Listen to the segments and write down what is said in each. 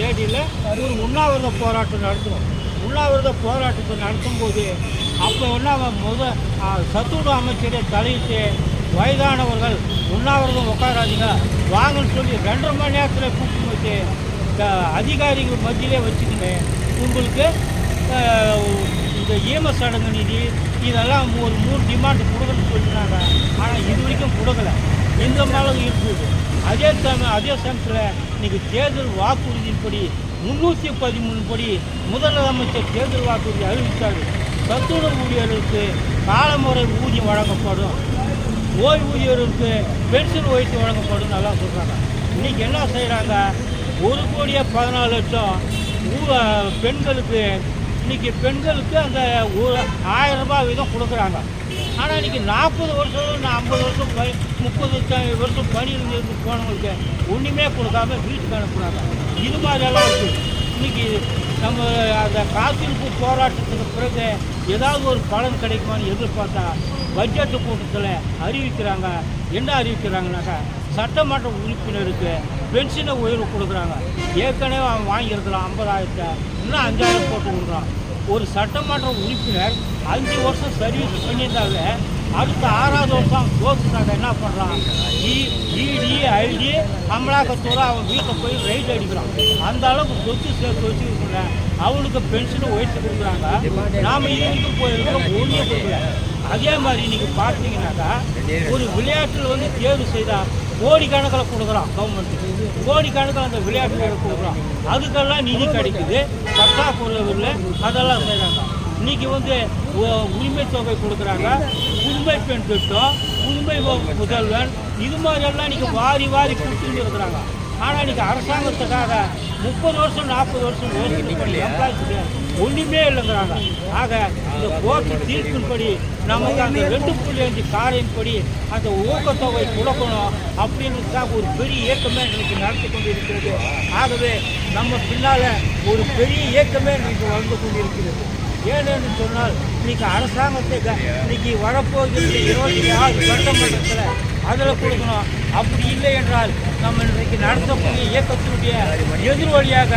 தேதியில் ஒரு உண்ணாவிரத போராட்டம் நடத்துவோம் உண்ணாவிரத போராட்டத்தை நடத்தும்போது அப்போ ஒன்றா முத ஆ, சத்துணவு அமைச்சரை தலையிட்டு வயதானவர்கள் உண்ணாவிரதம் உட்காராதீங்க. வாங்கன்னு சொல்லி ரெண்டரை மணி நேரத்தில் கூப்பிட்டு வச்சு அதிகாரிகள் மத்தியிலே வச்சுக்கின்னு உங்களுக்கு இந்த ஈம அடங்கு நிதி இதெல்லாம் ஒரு மூணு டிமாண்ட் கொடுக்கணும்னு சொல்லினாங்க. ஆனால் இது வரைக்கும் கொடுக்கல. இந்த மாதிரி இருக்குது அதே சமயம் அதே சமயத்தில் இன்றைக்கி தேர்தல் வாக்குறுதியின்படி முந்நூற்றி பதிமூணு படி முதலமைச்சர் தேர்தல் வாக்குறுதி அறிவித்தார். சத்துணவு ஊழியர்களுக்கு காலமுறை ஊதியம் வழங்கப்படும். ஓய்வூதியர்களுக்கு பென்ஷன் ஓய்வு வழங்கப்படும் நல்லா சொல்கிறாங்க இன்னைக்கு என்ன செய்கிறாங்க ஒரு கோடியே பதினாலு லட்சம் பெண்களுக்கு இன்னைக்கு பெண்களுக்கு அந்த ஒரு ஆயிரம் ரூபாய் வீதம் கொடுக்குறாங்க. ஆனால் இன்னைக்கு நாற்பது வருஷம் ஐம்பது வருஷம் ப முப்பது வருஷம் பணி இருந்து போனவங்களுக்கு ஒன்றுமே கொடுக்காம வீட்டுக்கு அனுப்புகிறாங்க இது மாதிரியெல்லாம் இருக்குது இன்னைக்கு நம்ம அந்த காத்திருப்பு போராட்டத்துக்கு பிறகு ஏதாவது ஒரு பலன் கிடைக்குமான்னு எதிர்பார்த்தா பட்ஜெட்டு கூட்டத்தில் அறிவிக்கிறாங்க. என்ன அறிவிக்கிறாங்கனாக்கா சட்டமன்ற உறுப்பினருக்கு பென்ஷனை உயர்வு கொடுக்குறாங்க. ஏற்கனவே அவன் வாங்கியிருக்கிறான் ஐம்பதாயிரத்தை இன்னும் அஞ்சாயிரம் போட்டு கொடுக்குறான் ஒரு சட்டமன்ற உறுப்பினர் அஞ்சு வருஷம் சர்வீஸ் பண்ணியிருந்தாவே அடுத்த ஆறாவது வருஷம் தோத்துட்டாங்க என்ன பண்ணுறான் இடி ஐடி அமலாக்கத்தோடு அவன் வீட்டில் போய் ரைட் அடிக்கிறான். அந்த அளவுக்கு சொத்து சேர்த்து வச்சுருக்கல அவனுக்கு பென்ஷனும் உயர்த்தி கொடுக்குறாங்க. நாம் இருந்து போயிருக்கோம் ஒன்றும் கொடுக்கல. அதே மாதிரி நீங்கள் பார்த்தீங்கன்னாக்கா ஒரு விளையாட்டில் வந்து தேர்வு செய்தால் கோடிக்கணக்கில் கொடுக்குறான் கவர்மெண்ட் கோடிக்கணக்கில் அந்த விளையாட்டு கொடுக்குறான். அதுக்கெல்லாம் நிதி கிடைக்குது. பற்றாக்குறையில் அதெல்லாம் செய்கிறாங்க இன்னைக்கு வந்து உரிமை தொகை கொடுக்குறாங்க. உண்மை பெண் திட்டம் உண்மை முதல்வன் இது மாதிரியெல்லாம் இன்னைக்கு வாரி வாரி கொடுத்துட்டு இருக்கிறாங்க. ஆனால் இன்னைக்கு அரசாங்கத்துக்காக முப்பது வருஷம் நாற்பது வருஷம் யோசனை பண்ணி கிடையாது. ஒன்றுமே இல்லைங்கிறாங்க. ஆக இந்த கோர்ட்டு தீர்ப்பின்படி நமக்கு அந்த ரெண்டு புள்ளி அஞ்சு காரையின்படி அந்த ஊக்கத்தொகை கொடுக்கணும் அப்படின்றதுக்காக ஒரு பெரிய இயக்கமே இன்னைக்கு நடத்தி கொண்டு இருக்கிறது ஆகவே நம்ம பின்னால் ஒரு பெரிய இயக்கமே இன்னைக்கு கொண்டு கொண்டிருக்கிறது. ஏனென்று சொன்னால் இன்னைக்கு அரசாங்கத்தை இன்னைக்கு வரப்போகிற இருபத்தி ஆறு சட்டமன்றத்தில் அதில் கொடுக்கணும். அப்படி இல்லை என்றால் நம்ம இன்றைக்கு நடத்தக்கூடிய இயக்கத்தினுடைய எதிர்வழியாக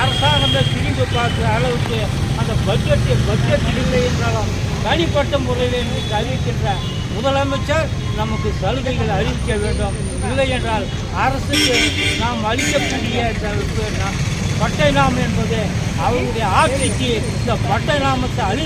அரசாங்கத்தை திரும்பி பார்க்குற அளவுக்கு அந்த பட்ஜெட்டு பட்ஜெட் இல்லை என்றாலும் தனிப்பட்ட முறையில் இன்றைக்கு அறிவிக்கின்ற முதலமைச்சர் நமக்கு சலுகைகள் அறிவிக்க வேண்டும். இல்லை என்றால் அரசுக்கு நாம் அளிக்கக்கூடிய பட்டை நாம் என்பது அவருடைய ஆட்சிக்கு இந்த பட்டை நாமத்தை அளி